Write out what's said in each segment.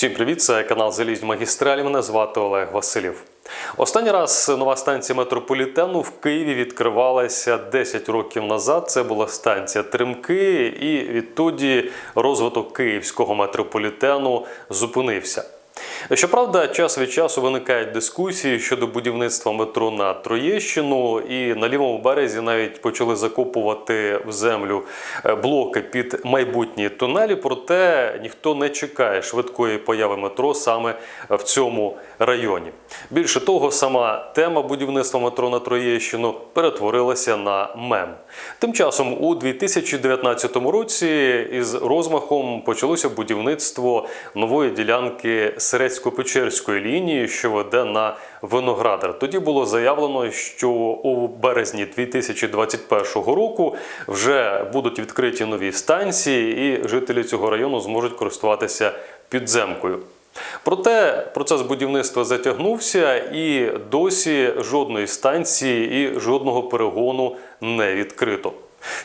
Всім привіт, це канал Залізь Магістраль. Мене звати Олег Васильєв. Останній раз нова станція метрополітену в Києві відкривалася 10 років назад. Це була станція Тримки, і відтоді розвиток київського метрополітену зупинився. Щоправда, час від часу виникають дискусії щодо будівництва метро на Троєщину, і на лівому березі навіть почали закопувати в землю е, блоки під майбутні тунелі. Проте ніхто не чекає швидкої появи метро саме в цьому районі. Більше того, сама тема будівництва метро на Троєщину перетворилася на мем. Тим часом у 2019 році із розмахом почалося будівництво нової ділянки Серецько-Печерської лінії, що веде на Виноградар. Тоді було заявлено, що у березні 2021 року вже будуть відкриті нові станції, і жителі цього району зможуть користуватися підземкою. Проте процес будівництва затягнувся, і досі жодної станції і жодного перегону не відкрито.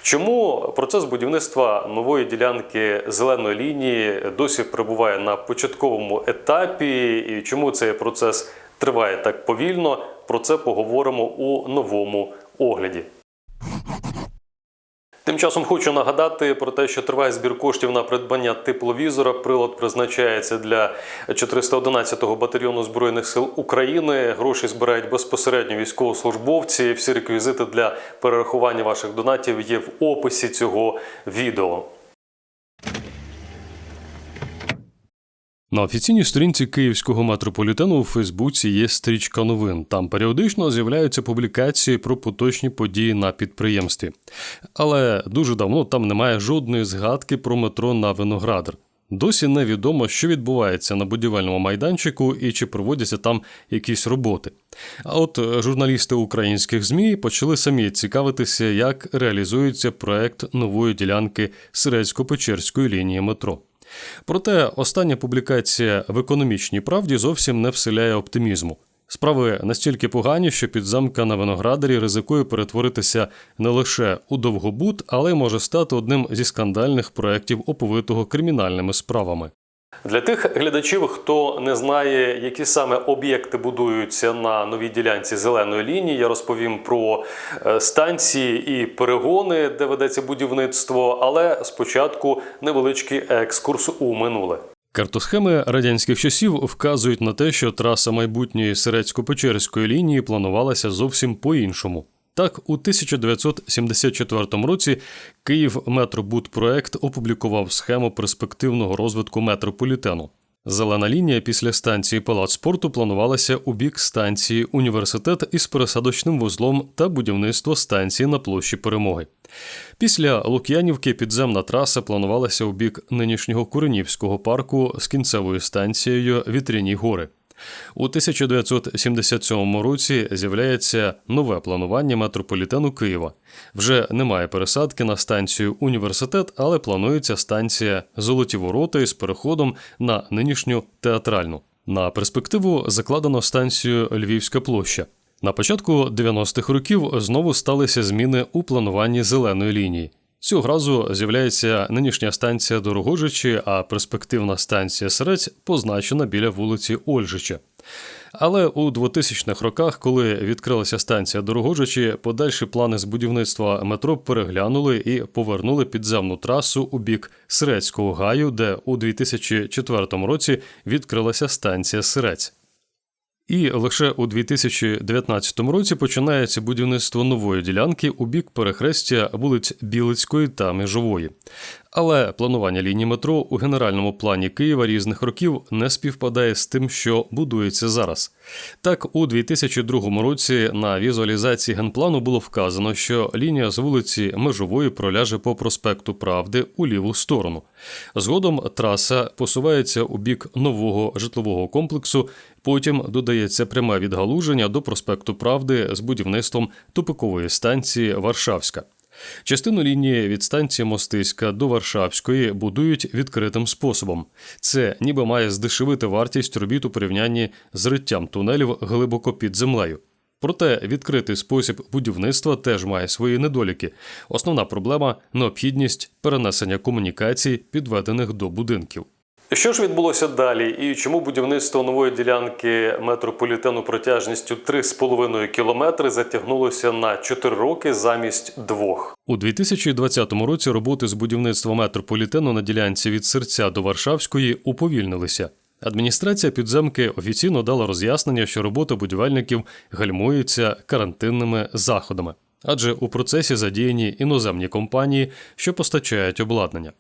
Чому процес будівництва нової ділянки зеленої лінії досі перебуває на початковому етапі, і чому цей процес триває так повільно? Про це поговоримо у новому огляді. Тим часом хочу нагадати про те, що триває збір коштів на придбання тепловізора. Прилад призначається для 411-го батальйону збройних сил України. Гроші збирають безпосередньо військовослужбовці. Всі реквізити для перерахування ваших донатів є в описі цього відео. На офіційній сторінці київського метрополітену у Фейсбуці є стрічка новин. Там періодично з'являються публікації про поточні події на підприємстві. Але дуже давно там немає жодної згадки про метро на Виноградар. Досі невідомо, що відбувається на будівельному майданчику і чи проводяться там якісь роботи. А от е, журналісти українських ЗМІ почали самі цікавитися, як реалізується проект нової ділянки Сирецько-Печерської лінії метро. Проте остання публікація в економічній правді зовсім не вселяє оптимізму. Справи настільки погані, що підзамка на виноградарі ризикує перетворитися не лише у довгобут, але й може стати одним зі скандальних проєктів, оповитого кримінальними справами. Для тих глядачів, хто не знає, які саме об'єкти будуються на новій ділянці зеленої лінії, я розповім про е, станції і перегони, де ведеться будівництво. Але спочатку невеличкий екскурс у минуле. Картосхеми радянських часів вказують на те, що траса майбутньої Сирецько-Печерської лінії планувалася зовсім по-іншому. Так, у 1974 році Київ Метробудпроект опублікував схему перспективного розвитку метрополітену. Зелена лінія після станції Палац спорту планувалася у бік станції Університет із пересадочним вузлом та будівництво станції на площі Перемоги. Після Лук'янівки підземна траса планувалася у бік нинішнього Куренівського парку з кінцевою станцією Вітряні гори. У 1977 році з'являється нове планування метрополітену Києва. Вже немає пересадки на станцію університет, але планується станція Золоті ворота із переходом на нинішню театральну. На перспективу закладено станцію Львівська площа. На початку 90-х років знову сталися зміни у плануванні зеленої лінії. Цього разу з'являється нинішня станція Дорогожичі, а перспективна станція Серець позначена біля вулиці Ольжича. Але у 2000-х роках, коли відкрилася станція Дорогожичі, подальші плани з будівництва метро переглянули і повернули підземну трасу у бік Сирецького гаю, де у 2004 році відкрилася станція Сирець. І лише у 2019 році починається будівництво нової ділянки у бік перехрестя вулиць Білицької та Межової. Але планування лінії метро у генеральному плані Києва різних років не співпадає з тим, що будується зараз. Так, у 2002 році на візуалізації генплану було вказано, що лінія з вулиці Межової проляже по проспекту Правди у ліву сторону. Згодом траса посувається у бік нового житлового комплексу. Потім додається пряме відгалуження до проспекту Правди з будівництвом тупикової станції Варшавська. Частину лінії від станції Мостиська до Варшавської будують відкритим способом. Це ніби має здешевити вартість робіт у порівнянні з риттям тунелів глибоко під землею. Проте відкритий спосіб будівництва теж має свої недоліки. Основна проблема необхідність перенесення комунікацій, підведених до будинків. Що ж відбулося далі, і чому будівництво нової ділянки метрополітену протяжністю 3,5 кілометри затягнулося на 4 роки замість двох? У 2020 році роботи з будівництва метрополітену на ділянці від серця до Варшавської уповільнилися. Адміністрація підземки офіційно дала роз'яснення, що робота будівельників гальмується карантинними заходами, адже у процесі задіяні іноземні компанії, що постачають обладнання.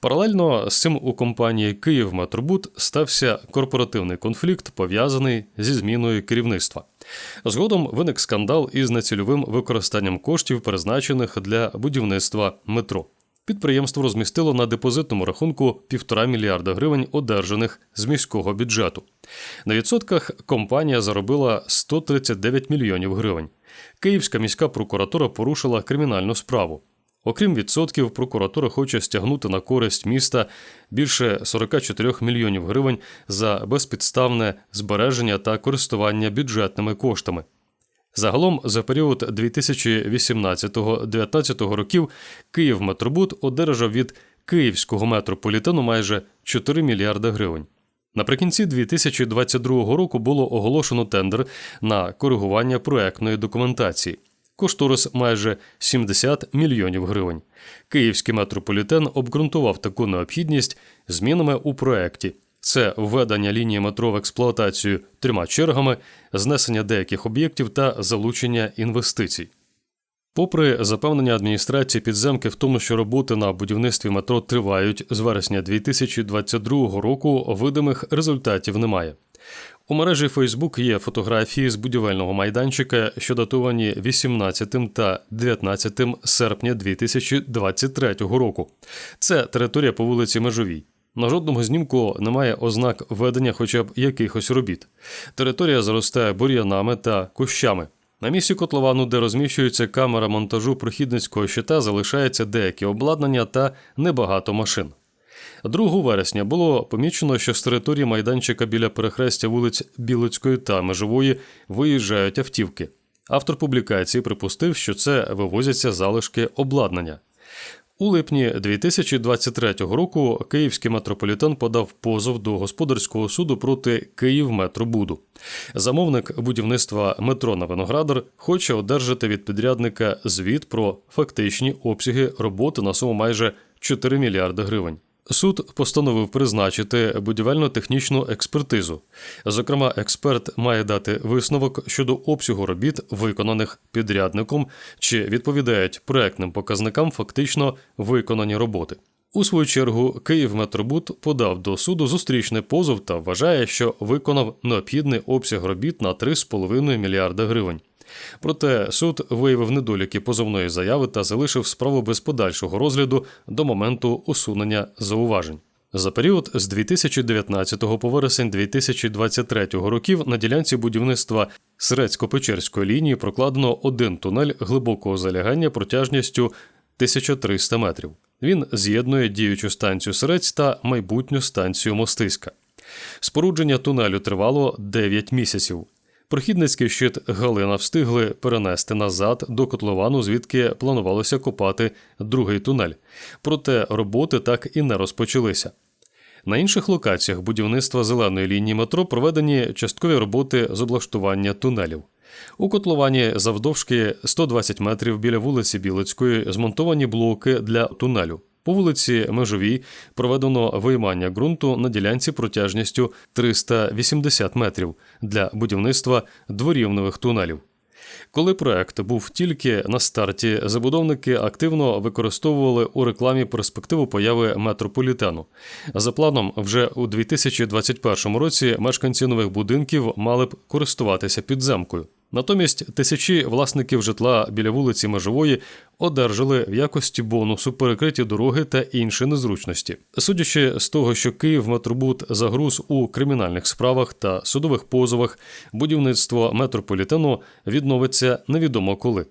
Паралельно з цим у компанії «Київметробуд» стався корпоративний конфлікт, пов'язаний зі зміною керівництва. Згодом виник скандал із нецільовим використанням коштів, призначених для будівництва метро. Підприємство розмістило на депозитному рахунку півтора мільярда гривень, одержаних з міського бюджету. На відсотках компанія заробила 139 мільйонів гривень. Київська міська прокуратура порушила кримінальну справу. Окрім відсотків, прокуратура хоче стягнути на користь міста більше 44 мільйонів гривень за безпідставне збереження та користування бюджетними коштами. Загалом за період 2018-2019 років Київметробуд одержав від київського метрополітену майже 4 мільярда гривень. Наприкінці 2022 року було оголошено тендер на коригування проектної документації. Кошторис майже 70 мільйонів гривень. Київський метрополітен обґрунтував таку необхідність змінами у проекті. Це введення лінії метро в експлуатацію трьома чергами, знесення деяких об'єктів та залучення інвестицій. Попри запевнення адміністрації підземки в тому, що роботи на будівництві метро тривають з вересня 2022 року, видимих результатів немає. У мережі Facebook є фотографії з будівельного майданчика, що датовані 18 та 19 серпня 2023 року. Це територія по вулиці Межовій. На жодному знімку немає ознак ведення хоча б якихось робіт. Територія заростає бур'янами та кущами. На місці котловану, де розміщується камера монтажу прохідницького щита, залишається деякі обладнання та небагато машин. 2 вересня було помічено, що з території майданчика біля перехрестя вулиць Білоцької та Межової виїжджають автівки. Автор публікації припустив, що це вивозяться залишки обладнання. У липні 2023 року Київський метрополітен подав позов до господарського суду проти Київметробуду. Замовник будівництва метро на Виноградар хоче одержати від підрядника звіт про фактичні обсяги роботи на суму майже 4 мільярди гривень. Суд постановив призначити будівельно-технічну експертизу. Зокрема, експерт має дати висновок щодо обсягу робіт, виконаних підрядником, чи відповідають проектним показникам фактично виконані роботи. У свою чергу Київметробуд подав до суду зустрічний позов та вважає, що виконав необхідний обсяг робіт на 3,5 мільярда гривень. Проте суд виявив недоліки позовної заяви та залишив справу без подальшого розгляду до моменту усунення зауважень. За період з 2019 по вересень 2023 років на ділянці будівництва Сирецько-Печерської лінії прокладено один тунель глибокого залягання протяжністю 1300 метрів. Він з'єднує діючу станцію Сирець та майбутню станцію Мостиська. Спорудження тунелю тривало 9 місяців. Прохідницький щит Галина встигли перенести назад до котловану, звідки планувалося копати другий тунель. Проте роботи так і не розпочалися. На інших локаціях будівництва зеленої лінії метро проведені часткові роботи з облаштування тунелів. У котловані завдовжки 120 метрів біля вулиці Білицької змонтовані блоки для тунелю. По вулиці Межовій проведено виймання ґрунту на ділянці протяжністю 380 метрів для будівництва дворівневих тунелів. Коли проект був тільки на старті, забудовники активно використовували у рекламі перспективу появи метрополітену. За планом, вже у 2021 році мешканці нових будинків мали б користуватися підземкою. Натомість тисячі власників житла біля вулиці Межової одержали в якості бонусу перекриті дороги та інші незручності. Судячи з того, що Київ метробуд загруз у кримінальних справах та судових позовах, будівництво метрополітену відновиться невідомо коли.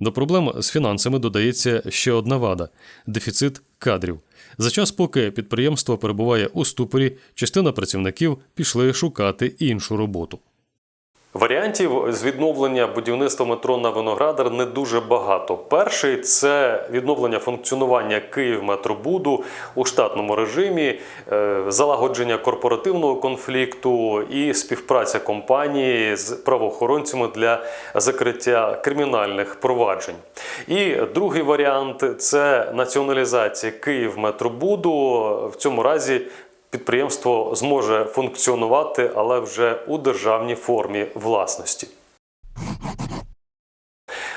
До проблем з фінансами додається ще одна вада дефіцит кадрів. За час, поки підприємство перебуває у ступорі, частина працівників пішли шукати іншу роботу. Варіантів з відновлення будівництва метро на Виноградар не дуже багато. Перший це відновлення функціонування Київметробуду у штатному режимі, е, залагодження корпоративного конфлікту і співпраця компанії з правоохоронцями для закриття кримінальних проваджень. І другий варіант це націоналізація Київметробуду. В цьому разі підприємство зможе функціонувати, але вже у державній формі власності.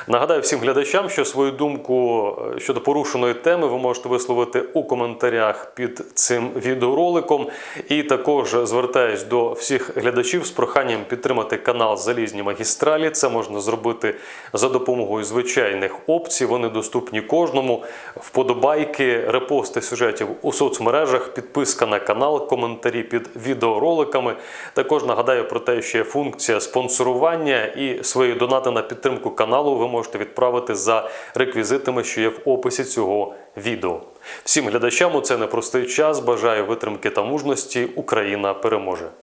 Нагадаю всім глядачам, що свою думку е, щодо порушеної теми ви можете висловити у коментарях під цим відеороликом. І також звертаюсь до всіх глядачів з проханням підтримати канал Залізні магістралі. Це можна зробити за допомогою звичайних опцій. Вони доступні кожному. Вподобайки, репости сюжетів у соцмережах, підписка на канал, коментарі під відеороликами. Також нагадаю про те, що є функція спонсорування і свої донати на підтримку каналу ви можете відправити за реквізитами, що є в описі цього відео. Всім глядачам у цей непростий час бажаю витримки та мужності. Україна переможе!